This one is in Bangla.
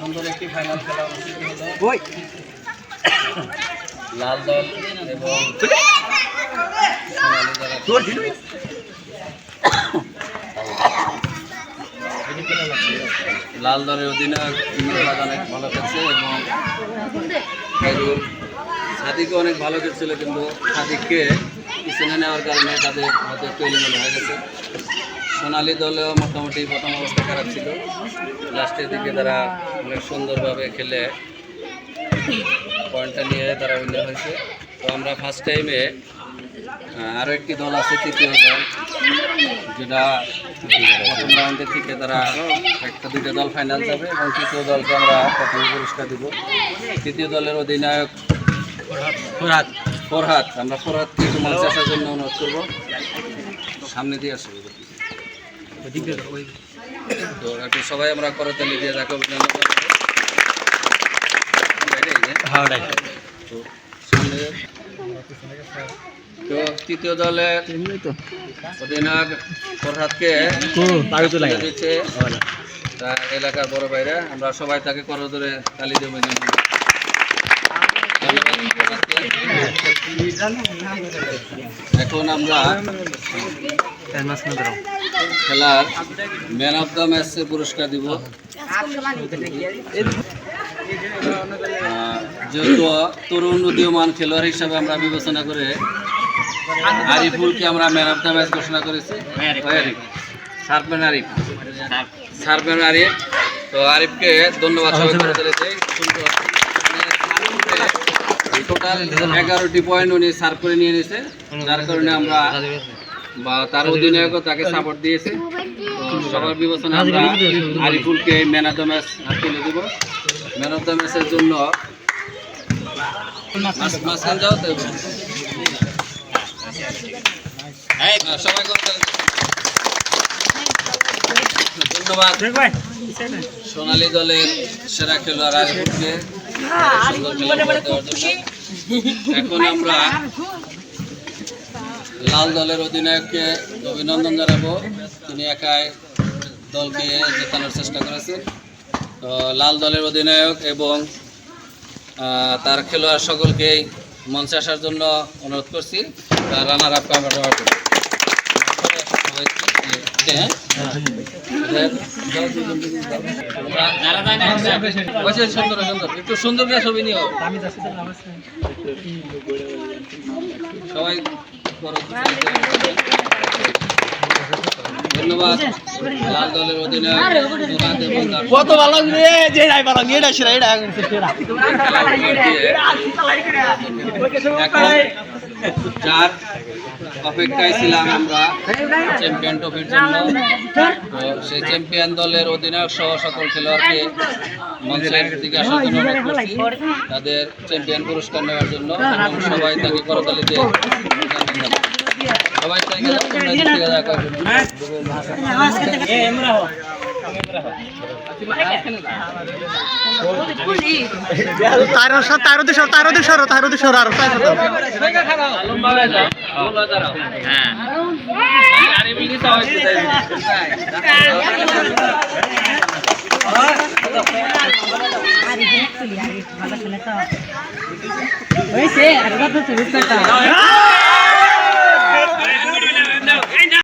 সুন্দর একটি ফাইনাল খেলা অনুষ্ঠিত হলো। লাল দল এবং লাল দলের অধিনায়ক ইমরুল অনেক ভালো খেলছে এবং খাইরুল সাদিকও অনেক ভালো খেলছিল কিন্তু সাদিককে পিছনে নেওয়ার কারণে তাদের হয়তো একটু এলিমেন্ট হয়ে গেছে। সোনালী দলেও মোটামুটি প্রথম অবস্থা খারাপ ছিল। লাস্টের দিকে তারা অনেক সুন্দরভাবে খেলে পয়েন্টটা নিয়ে তারা উইনার হয়েছে। তো আমরা ফার্স্ট টাইমে আরও একটি দল আছে, তৃতীয় দল, যেটা প্রথম রাউন্ডের থেকে তারা একটা দুইটা দল ফাইনাল যাবে এবং তৃতীয় দলকে আমরা প্রথমে পুরস্কার দিব। তৃতীয় দলের অধিনায়ক ফরহাদ। ফরহাদ, আমরা ফরহাদকে একটু মঞ্চে আসার জন্য অনুরোধ করব। সামনে দিয়ে আসব তো একটু সবাই আমরা করতালি দিয়ে তাকে অভিনন্দন জানাব। এটাই যে? তো তৃতীয় দলের অধিনায়ক দিচ্ছে তার এলাকার বড় ভাইরা। আমরা সবাই তাকে করো ধরে তালি দেবো। এখন আমরা খেলার ম্যান অফ দ্য ম্যাচের পুরস্কার দিব। যেহেতু তরুণ উদীয়মান খেলোয়াড় হিসাবে আমরা বিবেচনা করে আরিফুলকে আমরা ম্যান অফ দ্য ম্যাচ ঘোষণা করেছি। ওই আরিফ। সারপেন আরিফ। তো আরিফকে ধন্যবাদ সবাই করে। দিলেছে টোটাল এগারোটি পয়েন্ট উনি সার্ভ করে নিয়ে নিয়েছে। যার কারণে আমরা বা তার অধিনায়কও তাকে সাপোর্ট দিয়েছে। সবার বিবেচনা আমরা ম্যান অফ দ্য ম্যাচ দেব। ম্যান অফ দ্য ম্যাচের জন্য যাও সোনালী দলের সেরা খেলোয়াড় আরিফুলকে। সুন্দর দেওয়ার জন্য এখন আমরা লাল দলের অধিনায়ককে অভিনন্দন জানাব। তিনি একাই দলকে জেতানোর চেষ্টা করেছেন। তো লাল দলের অধিনায়ক এবং তার খেলোয়াড় সকলকেই মঞ্চে আসার জন্য অনুরোধ করছি। রানার আপকে আমরা সুন্দর সুন্দর একটু সুন্দর করে ছবি নিও সবাই ধন্যবাদ লাল দলের অধিনায়ক কত ভালো রে যে নাই ভালো এটা সেরা এটা এখন যার অপেক্ষায় ছিলাম আমরা চ্যাম্পিয়ন ট্রফির জন্য। তো সেই চ্যাম্পিয়ন দলের অধিনায়ক সহ সকল খেলোয়াড়কে মঞ্চের দিকে আসার জন্য অনুরোধ করছি তাদের চ্যাম্পিয়ন পুরস্কার নেওয়ার জন্য এবং সবাই তাকে করতালি দিয়ে। সবাই তাকে তার তার দিশর তার দিশর তার দিশর আর। হ্যাঁ। হয়েছে,